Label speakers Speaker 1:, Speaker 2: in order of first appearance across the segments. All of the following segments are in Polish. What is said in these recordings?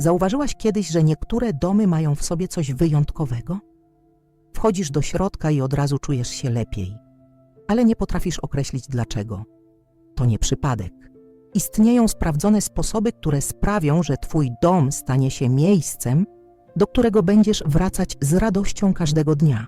Speaker 1: Zauważyłaś kiedyś, że niektóre domy mają w sobie coś wyjątkowego? Wchodzisz do środka i od razu czujesz się lepiej, ale nie potrafisz określić dlaczego. To nie przypadek. Istnieją sprawdzone sposoby, które sprawią, że Twój dom stanie się miejscem, do którego będziesz wracać z radością każdego dnia.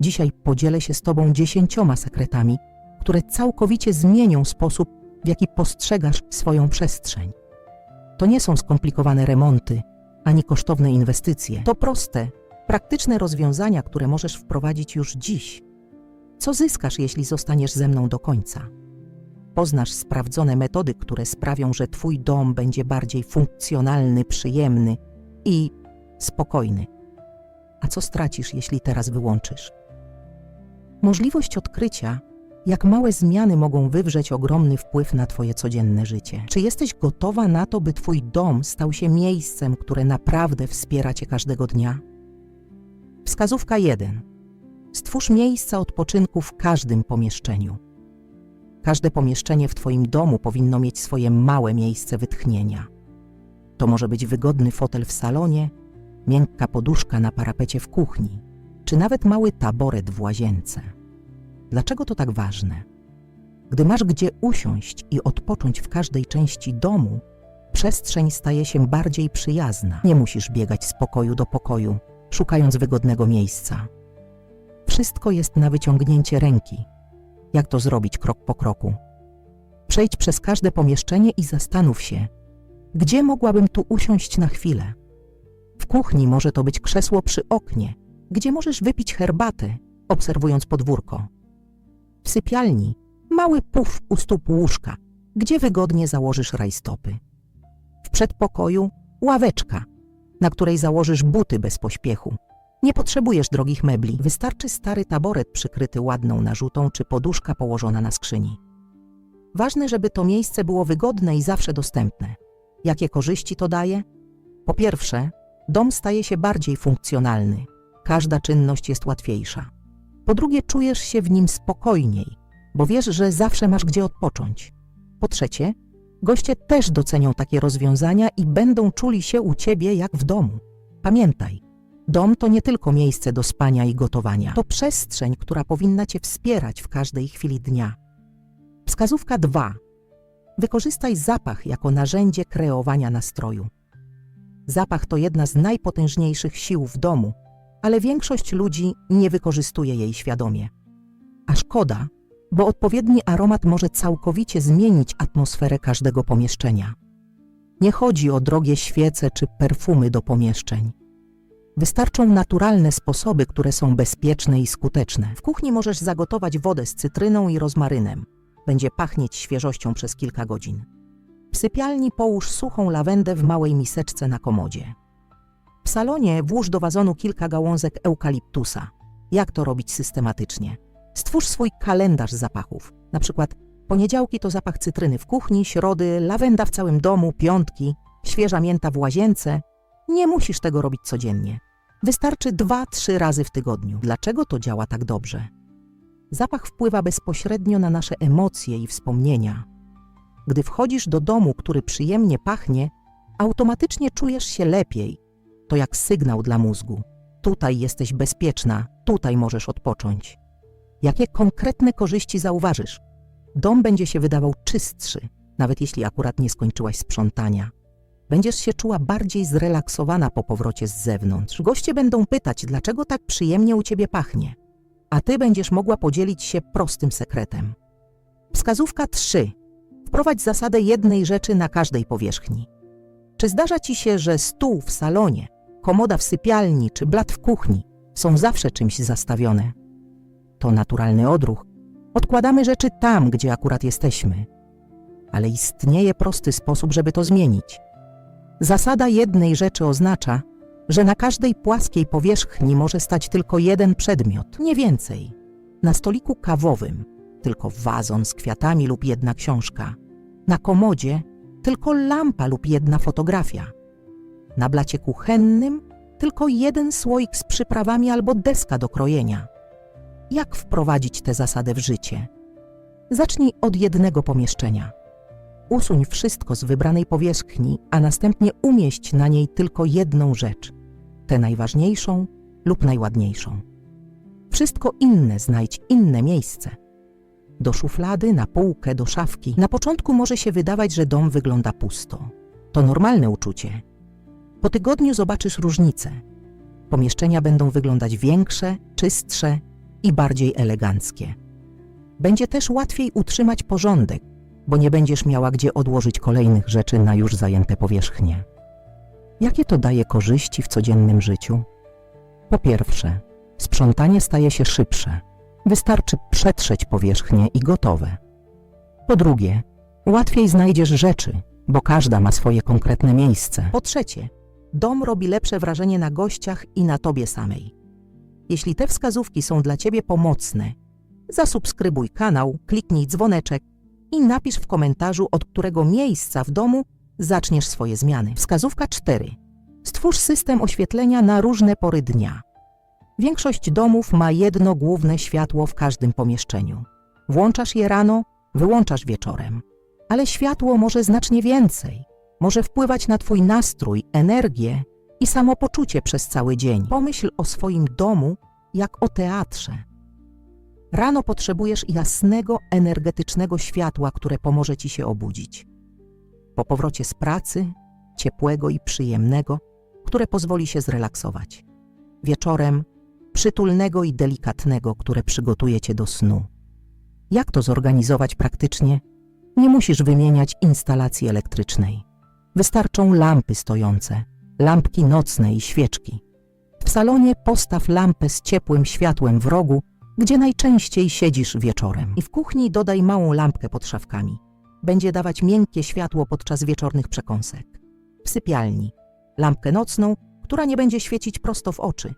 Speaker 1: Dzisiaj podzielę się z Tobą dziesięcioma sekretami, które całkowicie zmienią sposób, w jaki postrzegasz swoją przestrzeń. To nie są skomplikowane remonty ani kosztowne inwestycje. To proste, praktyczne rozwiązania, które możesz wprowadzić już dziś. Co zyskasz, jeśli zostaniesz ze mną do końca? Poznasz sprawdzone metody, które sprawią, że Twój dom będzie bardziej funkcjonalny, przyjemny i spokojny. A co stracisz, jeśli teraz wyłączysz? Możliwość odkrycia, jak małe zmiany mogą wywrzeć ogromny wpływ na Twoje codzienne życie. Czy jesteś gotowa na to, by Twój dom stał się miejscem, które naprawdę wspiera Cię każdego dnia? Wskazówka 1. Stwórz miejsca odpoczynku w każdym pomieszczeniu. Każde pomieszczenie w Twoim domu powinno mieć swoje małe miejsce wytchnienia. To może być wygodny fotel w salonie, miękka poduszka na parapecie w kuchni, czy nawet mały taboret w łazience. Dlaczego to tak ważne? Gdy masz gdzie usiąść i odpocząć w każdej części domu, przestrzeń staje się bardziej przyjazna. Nie musisz biegać z pokoju do pokoju, szukając wygodnego miejsca. Wszystko jest na wyciągnięcie ręki. Jak to zrobić krok po kroku? Przejdź przez każde pomieszczenie i zastanów się, gdzie mogłabym tu usiąść na chwilę. W kuchni może to być krzesło przy oknie, gdzie możesz wypić herbatę, obserwując podwórko. W sypialni mały puf u stóp łóżka, gdzie wygodnie założysz rajstopy. W przedpokoju ławeczka, na której założysz buty bez pośpiechu. Nie potrzebujesz drogich mebli, wystarczy stary taboret przykryty ładną narzutą czy poduszka położona na skrzyni. Ważne, żeby to miejsce było wygodne i zawsze dostępne. Jakie korzyści to daje? Po pierwsze, dom staje się bardziej funkcjonalny. Każda czynność jest łatwiejsza. Po drugie, czujesz się w nim spokojniej, bo wiesz, że zawsze masz gdzie odpocząć. Po trzecie, goście też docenią takie rozwiązania i będą czuli się u ciebie jak w domu. Pamiętaj, dom to nie tylko miejsce do spania i gotowania. To przestrzeń, która powinna cię wspierać w każdej chwili dnia. Wskazówka 2. Wykorzystaj zapach jako narzędzie kreowania nastroju. Zapach to jedna z najpotężniejszych sił w domu, ale większość ludzi nie wykorzystuje jej świadomie. A szkoda, bo odpowiedni aromat może całkowicie zmienić atmosferę każdego pomieszczenia. Nie chodzi o drogie świece czy perfumy do pomieszczeń. Wystarczą naturalne sposoby, które są bezpieczne i skuteczne. W kuchni możesz zagotować wodę z cytryną i rozmarynem. Będzie pachnieć świeżością przez kilka godzin. W sypialni połóż suchą lawendę w małej miseczce na komodzie. W salonie włóż do wazonu kilka gałązek eukaliptusa. Jak to robić systematycznie? Stwórz swój kalendarz zapachów. Na przykład poniedziałki to zapach cytryny w kuchni, środy lawenda w całym domu, piątki, świeża mięta w łazience. Nie musisz tego robić codziennie. Wystarczy dwa, trzy razy w tygodniu. Dlaczego to działa tak dobrze? Zapach wpływa bezpośrednio na nasze emocje i wspomnienia. Gdy wchodzisz do domu, który przyjemnie pachnie, automatycznie czujesz się lepiej. To jak sygnał dla mózgu. Tutaj jesteś bezpieczna, tutaj możesz odpocząć. Jakie konkretne korzyści zauważysz? Dom będzie się wydawał czystszy, nawet jeśli akurat nie skończyłaś sprzątania. Będziesz się czuła bardziej zrelaksowana po powrocie z zewnątrz. Goście będą pytać, dlaczego tak przyjemnie u ciebie pachnie. A ty będziesz mogła podzielić się prostym sekretem. Wskazówka 3. Wprowadź zasadę jednej rzeczy na każdej powierzchni. Czy zdarza ci się, że stół w salonie, komoda w sypialni czy blat w kuchni są zawsze czymś zastawione? To naturalny odruch. Odkładamy rzeczy tam, gdzie akurat jesteśmy. Ale istnieje prosty sposób, żeby to zmienić. Zasada jednej rzeczy oznacza, że na każdej płaskiej powierzchni może stać tylko jeden przedmiot, nie więcej. Na stoliku kawowym tylko wazon z kwiatami lub jedna książka. Na komodzie tylko lampa lub jedna fotografia. Na blacie kuchennym tylko jeden słoik z przyprawami albo deska do krojenia. Jak wprowadzić tę zasadę w życie? Zacznij od jednego pomieszczenia. usuń wszystko z wybranej powierzchni, a następnie umieść na niej tylko jedną rzecz, tę najważniejszą lub najładniejszą. Wszystko inne znajdź inne miejsce. Do szuflady, na półkę, do szafki. Na początku może się wydawać, że dom wygląda pusto. To normalne uczucie. Po tygodniu zobaczysz różnicę. Pomieszczenia będą wyglądać większe, czystsze i bardziej eleganckie. Będzie też łatwiej utrzymać porządek, bo nie będziesz miała gdzie odłożyć kolejnych rzeczy na już zajęte powierzchnie. Jakie to daje korzyści w codziennym życiu? Po pierwsze, sprzątanie staje się szybsze. Wystarczy przetrzeć powierzchnię i gotowe. Po drugie, łatwiej znajdziesz rzeczy, bo każda ma swoje konkretne miejsce. Po trzecie, dom robi lepsze wrażenie na gościach i na tobie samej. Jeśli te wskazówki są dla ciebie pomocne, zasubskrybuj kanał, kliknij dzwoneczek i napisz w komentarzu, od którego miejsca w domu zaczniesz swoje zmiany. Wskazówka 4. Stwórz system oświetlenia na różne pory dnia. Większość domów ma jedno główne światło w każdym pomieszczeniu. Włączasz je rano, wyłączasz wieczorem. Ale światło może znacznie więcej. Może wpływać na Twój nastrój, energię i samopoczucie przez cały dzień. Pomyśl o swoim domu jak o teatrze. Rano potrzebujesz jasnego, energetycznego światła, które pomoże Ci się obudzić. Po powrocie z pracy, ciepłego i przyjemnego, które pozwoli się zrelaksować. Wieczorem, przytulnego i delikatnego, które przygotuje Cię do snu. Jak to zorganizować praktycznie? Nie musisz wymieniać instalacji elektrycznej. Wystarczą lampy stojące, lampki nocne i świeczki. W salonie postaw lampę z ciepłym światłem w rogu, gdzie najczęściej siedzisz wieczorem. I w kuchni dodaj małą lampkę pod szafkami. Będzie dawać miękkie światło podczas wieczornych przekąsek. W sypialni lampkę nocną, która nie będzie świecić prosto w oczy.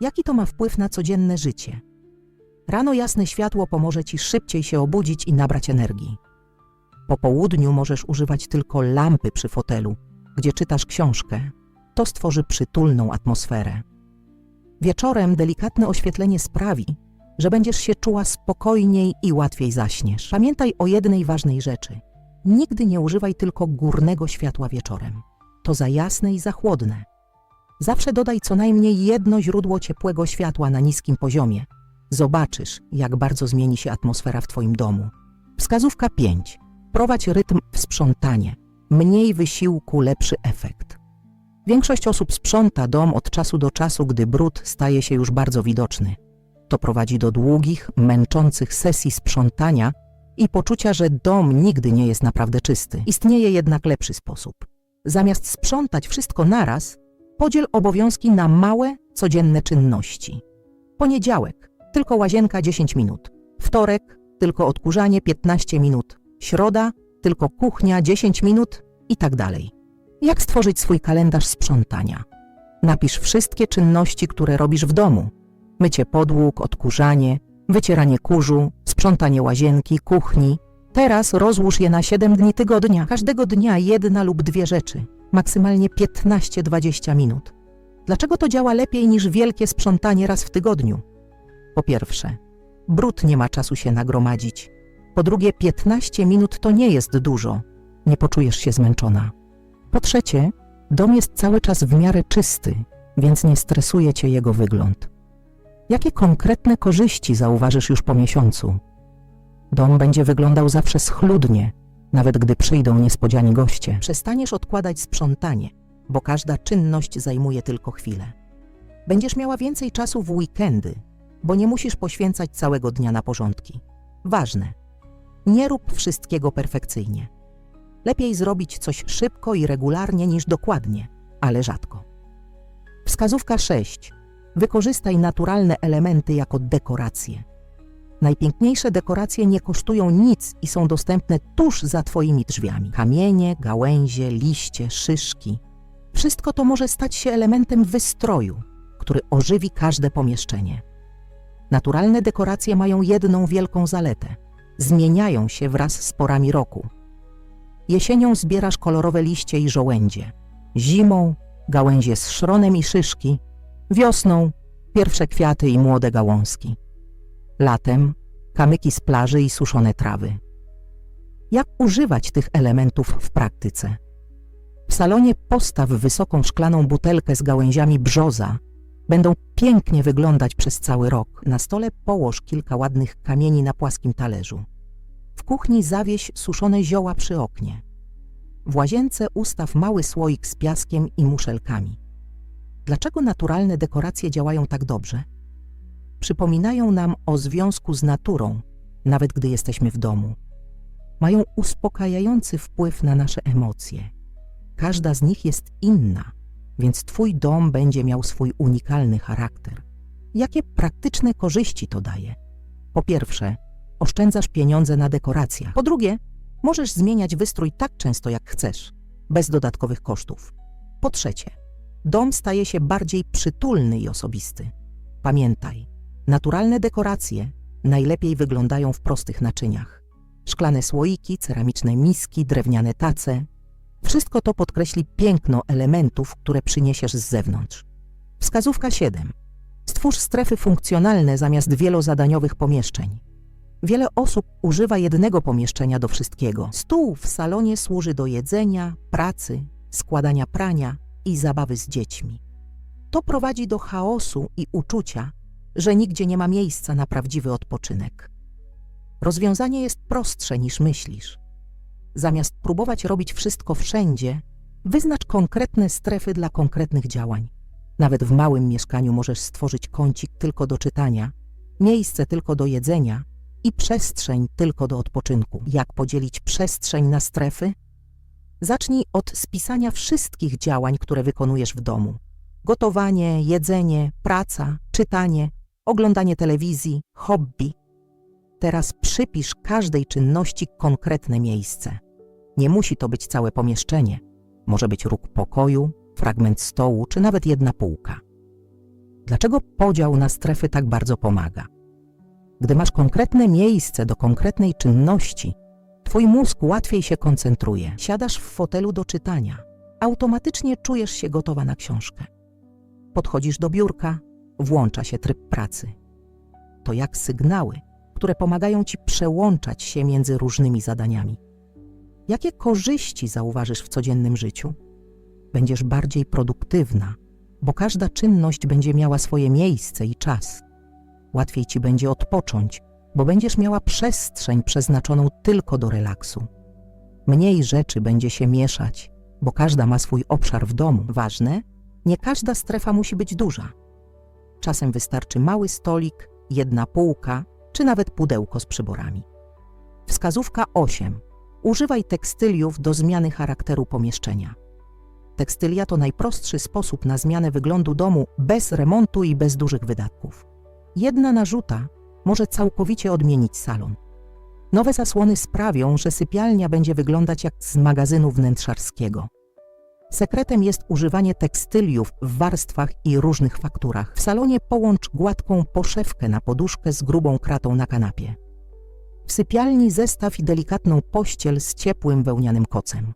Speaker 1: Jaki to ma wpływ na codzienne życie? Rano jasne światło pomoże Ci szybciej się obudzić i nabrać energii. Po południu możesz używać tylko lampy przy fotelu, gdzie czytasz książkę. To stworzy przytulną atmosferę. Wieczorem delikatne oświetlenie sprawi, że będziesz się czuła spokojniej i łatwiej zaśniesz. Pamiętaj o jednej ważnej rzeczy. Nigdy nie używaj tylko górnego światła wieczorem. To za jasne i za chłodne. Zawsze dodaj co najmniej jedno źródło ciepłego światła na niskim poziomie. Zobaczysz, jak bardzo zmieni się atmosfera w Twoim domu. Wskazówka 5. Prowadź rytm w sprzątanie. Mniej wysiłku, lepszy efekt. Większość osób sprząta dom od czasu do czasu, gdy brud staje się już bardzo widoczny. To prowadzi do długich, męczących sesji sprzątania i poczucia, że dom nigdy nie jest naprawdę czysty. Istnieje jednak lepszy sposób. Zamiast sprzątać wszystko naraz, podziel obowiązki na małe, codzienne czynności. Poniedziałek tylko łazienka 10 minut. Wtorek tylko odkurzanie 15 minut. Środa tylko kuchnia 10 minut i tak dalej. Jak stworzyć swój kalendarz sprzątania? Napisz wszystkie czynności, które robisz w domu. Mycie podłóg, odkurzanie, wycieranie kurzu, sprzątanie łazienki, kuchni. Teraz rozłóż je na 7 dni tygodnia. Każdego dnia jedna lub dwie rzeczy. Maksymalnie 15-20 minut. Dlaczego to działa lepiej niż wielkie sprzątanie raz w tygodniu? Po pierwsze, brud nie ma czasu się nagromadzić. Po drugie, 15 minut to nie jest dużo. Nie poczujesz się zmęczona. Po trzecie, dom jest cały czas w miarę czysty, więc nie stresuje cię jego wygląd. Jakie konkretne korzyści zauważysz już po miesiącu? Dom będzie wyglądał zawsze schludnie, nawet gdy przyjdą niespodziani goście. Przestaniesz odkładać sprzątanie, bo każda czynność zajmuje tylko chwilę. Będziesz miała więcej czasu w weekendy, bo nie musisz poświęcać całego dnia na porządki. Ważne, nie rób wszystkiego perfekcyjnie. Lepiej zrobić coś szybko i regularnie niż dokładnie, ale rzadko. Wskazówka 6. Wykorzystaj naturalne elementy jako dekoracje. Najpiękniejsze dekoracje nie kosztują nic i są dostępne tuż za Twoimi drzwiami. Kamienie, gałęzie, liście, szyszki. Wszystko to może stać się elementem wystroju, który ożywi każde pomieszczenie. Naturalne dekoracje mają jedną wielką zaletę. Zmieniają się wraz z porami roku. Jesienią zbierasz kolorowe liście i żołędzie. Zimą gałęzie z szronem i szyszki. Wiosną pierwsze kwiaty i młode gałązki. Latem kamyki z plaży i suszone trawy. Jak używać tych elementów w praktyce? W salonie postaw wysoką szklaną butelkę z gałęziami brzoza. Będą pięknie wyglądać przez cały rok. Na stole położ kilka ładnych kamieni na płaskim talerzu. W kuchni zawieś suszone zioła przy oknie. W łazience ustaw mały słoik z piaskiem i muszelkami. Dlaczego naturalne dekoracje działają tak dobrze? Przypominają nam o związku z naturą, nawet gdy jesteśmy w domu. Mają uspokajający wpływ na nasze emocje. Każda z nich jest inna, więc Twój dom będzie miał swój unikalny charakter. Jakie praktyczne korzyści to daje? Po pierwsze, oszczędzasz pieniądze na dekoracjach. Po drugie, możesz zmieniać wystrój tak często jak chcesz, bez dodatkowych kosztów. Po trzecie, dom staje się bardziej przytulny i osobisty. Pamiętaj, naturalne dekoracje najlepiej wyglądają w prostych naczyniach. Szklane słoiki, ceramiczne miski, drewniane tace. Wszystko to podkreśli piękno elementów, które przyniesiesz z zewnątrz. Wskazówka 7. Stwórz strefy funkcjonalne zamiast wielozadaniowych pomieszczeń. Wiele osób używa jednego pomieszczenia do wszystkiego. Stół w salonie służy do jedzenia, pracy, składania prania i zabawy z dziećmi. To prowadzi do chaosu i uczucia, że nigdzie nie ma miejsca na prawdziwy odpoczynek. Rozwiązanie jest prostsze niż myślisz. Zamiast próbować robić wszystko wszędzie, wyznacz konkretne strefy dla konkretnych działań. Nawet w małym mieszkaniu możesz stworzyć kącik tylko do czytania, miejsce tylko do jedzenia i przestrzeń tylko do odpoczynku. Jak podzielić przestrzeń na strefy? Zacznij od spisania wszystkich działań, które wykonujesz w domu. Gotowanie, jedzenie, praca, czytanie, oglądanie telewizji, hobby. Teraz przypisz każdej czynności konkretne miejsce. Nie musi to być całe pomieszczenie. Może być róg pokoju, fragment stołu, czy nawet jedna półka. Dlaczego podział na strefy tak bardzo pomaga? Gdy masz konkretne miejsce do konkretnej czynności, twój mózg łatwiej się koncentruje. Siadasz w fotelu do czytania. Automatycznie czujesz się gotowa na książkę. Podchodzisz do biurka, włącza się tryb pracy. To jak sygnały, które pomagają ci przełączać się między różnymi zadaniami. Jakie korzyści zauważysz w codziennym życiu? Będziesz bardziej produktywna, bo każda czynność będzie miała swoje miejsce i czas. Łatwiej ci będzie odpocząć, bo będziesz miała przestrzeń przeznaczoną tylko do relaksu. Mniej rzeczy będzie się mieszać, bo każda ma swój obszar w domu. Ważne, nie każda strefa musi być duża. Czasem wystarczy mały stolik, jedna półka czy nawet pudełko z przyborami. Wskazówka 8. Używaj tekstyliów do zmiany charakteru pomieszczenia. Tekstylia to najprostszy sposób na zmianę wyglądu domu bez remontu i bez dużych wydatków. Jedna narzuta może całkowicie odmienić salon. Nowe zasłony sprawią, że sypialnia będzie wyglądać jak z magazynu wnętrzarskiego. Sekretem jest używanie tekstyliów w warstwach i różnych fakturach. W salonie połącz gładką poszewkę na poduszkę z grubą kratą na kanapie. W sypialni zestaw i delikatną pościel z ciepłym wełnianym kocem.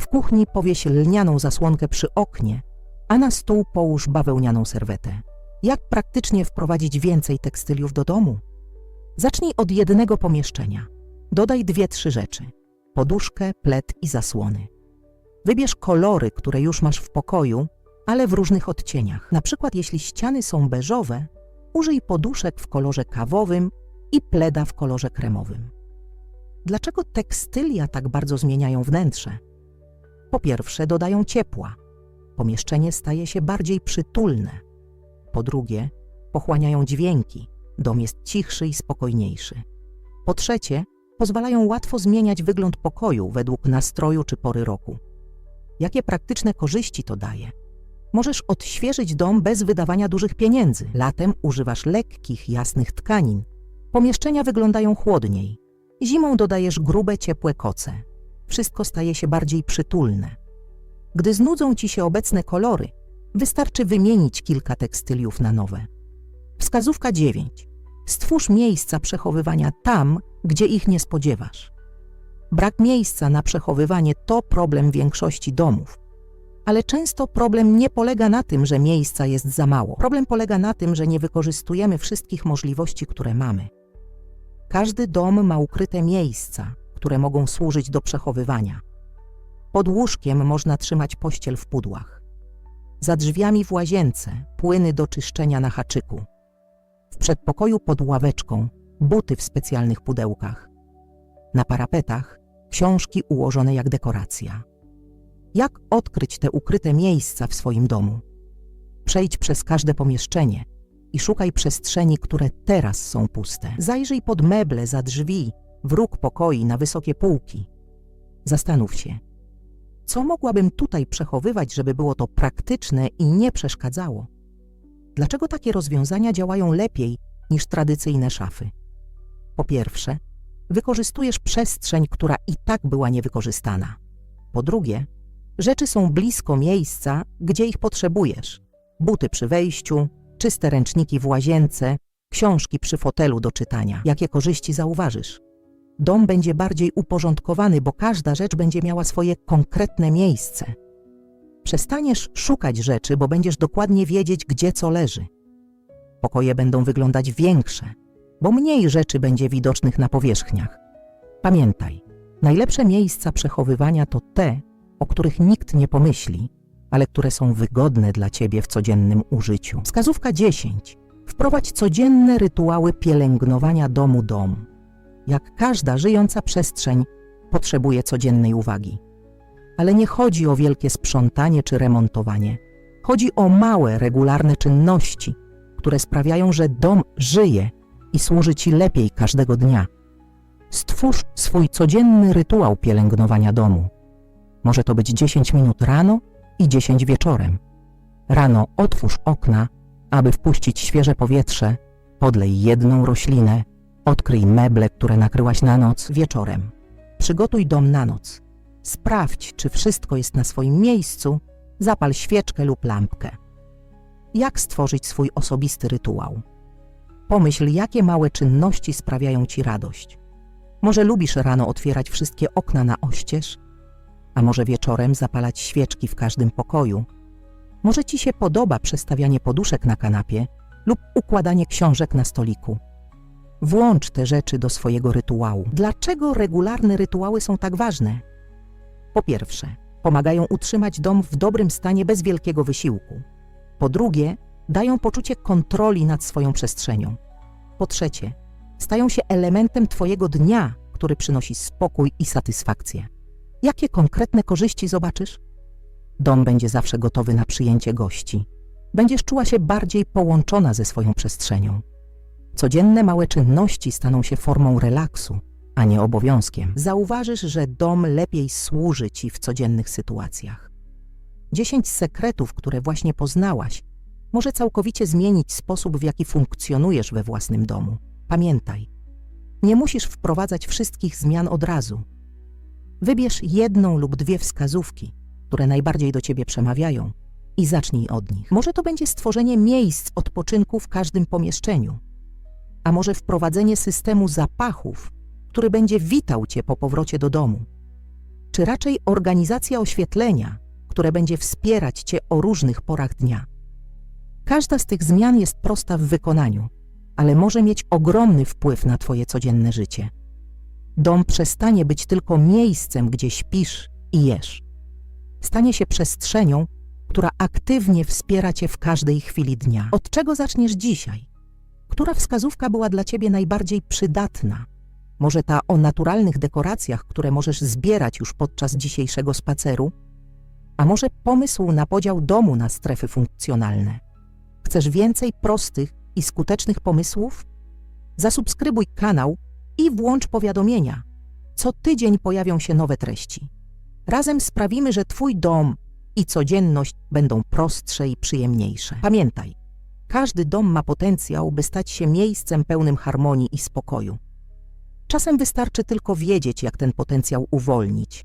Speaker 1: W kuchni powieś lnianą zasłonkę przy oknie, a na stół połóż bawełnianą serwetę. Jak praktycznie wprowadzić więcej tekstyliów do domu? Zacznij od jednego pomieszczenia. Dodaj dwie, trzy rzeczy. Poduszkę, pled i zasłony. Wybierz kolory, które już masz w pokoju, ale w różnych odcieniach. Na przykład jeśli ściany są beżowe, użyj poduszek w kolorze kawowym i pleda w kolorze kremowym. Dlaczego tekstylia tak bardzo zmieniają wnętrze? Po pierwsze, dodają ciepła. Pomieszczenie staje się bardziej przytulne. Po drugie, pochłaniają dźwięki. Dom jest cichszy i spokojniejszy. Po trzecie, pozwalają łatwo zmieniać wygląd pokoju według nastroju czy pory roku. Jakie praktyczne korzyści to daje? Możesz odświeżyć dom bez wydawania dużych pieniędzy. Latem używasz lekkich, jasnych tkanin. Pomieszczenia wyglądają chłodniej. Zimą dodajesz grube, ciepłe koce. Wszystko staje się bardziej przytulne. Gdy znudzą ci się obecne kolory, wystarczy wymienić kilka tekstyliów na nowe. Wskazówka 9. Stwórz miejsca przechowywania tam, gdzie ich nie spodziewasz. Brak miejsca na przechowywanie to problem większości domów. Ale często problem nie polega na tym, że miejsca jest za mało. Problem polega na tym, że nie wykorzystujemy wszystkich możliwości, które mamy. Każdy dom ma ukryte miejsca, które mogą służyć do przechowywania. Pod łóżkiem można trzymać pościel w pudłach. Za drzwiami w łazience płyny do czyszczenia na haczyku. W przedpokoju pod ławeczką buty w specjalnych pudełkach. Na parapetach książki ułożone jak dekoracja. Jak odkryć te ukryte miejsca w swoim domu? Przejdź przez każde pomieszczenie i szukaj przestrzeni, które teraz są puste. Zajrzyj pod meble, za drzwi, w róg pokoi, na wysokie półki. Zastanów się, co mogłabym tutaj przechowywać, żeby było to praktyczne i nie przeszkadzało? Dlaczego takie rozwiązania działają lepiej niż tradycyjne szafy? Po pierwsze, wykorzystujesz przestrzeń, która i tak była niewykorzystana. Po drugie, rzeczy są blisko miejsca, gdzie ich potrzebujesz. Buty przy wejściu, czyste ręczniki w łazience, książki przy fotelu do czytania. Jakie korzyści zauważysz? Dom będzie bardziej uporządkowany, bo każda rzecz będzie miała swoje konkretne miejsce. Przestaniesz szukać rzeczy, bo będziesz dokładnie wiedzieć, gdzie co leży. Pokoje będą wyglądać większe, bo mniej rzeczy będzie widocznych na powierzchniach. Pamiętaj, najlepsze miejsca przechowywania to te, o których nikt nie pomyśli, ale które są wygodne dla ciebie w codziennym użyciu. Wskazówka 10. Wprowadź codzienne rytuały pielęgnowania domu dom. Jak każda żyjąca przestrzeń potrzebuje codziennej uwagi. Ale nie chodzi o wielkie sprzątanie czy remontowanie. Chodzi o małe, regularne czynności, które sprawiają, że dom żyje i służy ci lepiej każdego dnia. Stwórz swój codzienny rytuał pielęgnowania domu. Może to być 10 minut rano i 10 wieczorem. Rano otwórz okna, aby wpuścić świeże powietrze, podlej jedną roślinę, odkryj meble, które nakryłaś na noc wieczorem. Przygotuj dom na noc. Sprawdź, czy wszystko jest na swoim miejscu, zapal świeczkę lub lampkę. Jak stworzyć swój osobisty rytuał? Pomyśl, jakie małe czynności sprawiają ci radość. Może lubisz rano otwierać wszystkie okna na oścież, a może wieczorem zapalać świeczki w każdym pokoju. Może ci się podoba przestawianie poduszek na kanapie lub układanie książek na stoliku. Włącz te rzeczy do swojego rytuału. Dlaczego regularne rytuały są tak ważne? Po pierwsze, pomagają utrzymać dom w dobrym stanie bez wielkiego wysiłku. Po drugie, dają poczucie kontroli nad swoją przestrzenią. Po trzecie, stają się elementem Twojego dnia, który przynosi spokój i satysfakcję. Jakie konkretne korzyści zobaczysz? Dom będzie zawsze gotowy na przyjęcie gości. Będziesz czuła się bardziej połączona ze swoją przestrzenią. Codzienne małe czynności staną się formą relaksu, a nie obowiązkiem. Zauważysz, że dom lepiej służy ci w codziennych sytuacjach. 10 sekretów, które właśnie poznałaś, może całkowicie zmienić sposób, w jaki funkcjonujesz we własnym domu. Pamiętaj, nie musisz wprowadzać wszystkich zmian od razu. Wybierz jedną lub dwie wskazówki, które najbardziej do ciebie przemawiają i zacznij od nich. Może to będzie stworzenie miejsc odpoczynku w każdym pomieszczeniu, a może wprowadzenie systemu zapachów, który będzie witał cię po powrocie do domu, czy raczej organizacja oświetlenia, które będzie wspierać cię o różnych porach dnia. Każda z tych zmian jest prosta w wykonaniu, ale może mieć ogromny wpływ na twoje codzienne życie. Dom przestanie być tylko miejscem, gdzie śpisz i jesz. Stanie się przestrzenią, która aktywnie wspiera cię w każdej chwili dnia. Od czego zaczniesz dzisiaj? Która wskazówka była dla ciebie najbardziej przydatna? Może ta o naturalnych dekoracjach, które możesz zbierać już podczas dzisiejszego spaceru? A może pomysł na podział domu na strefy funkcjonalne? Chcesz więcej prostych i skutecznych pomysłów? Zasubskrybuj kanał i włącz powiadomienia. Co tydzień pojawią się nowe treści. Razem sprawimy, że Twój dom i codzienność będą prostsze i przyjemniejsze. Pamiętaj, każdy dom ma potencjał, by stać się miejscem pełnym harmonii i spokoju. Czasem wystarczy tylko wiedzieć, jak ten potencjał uwolnić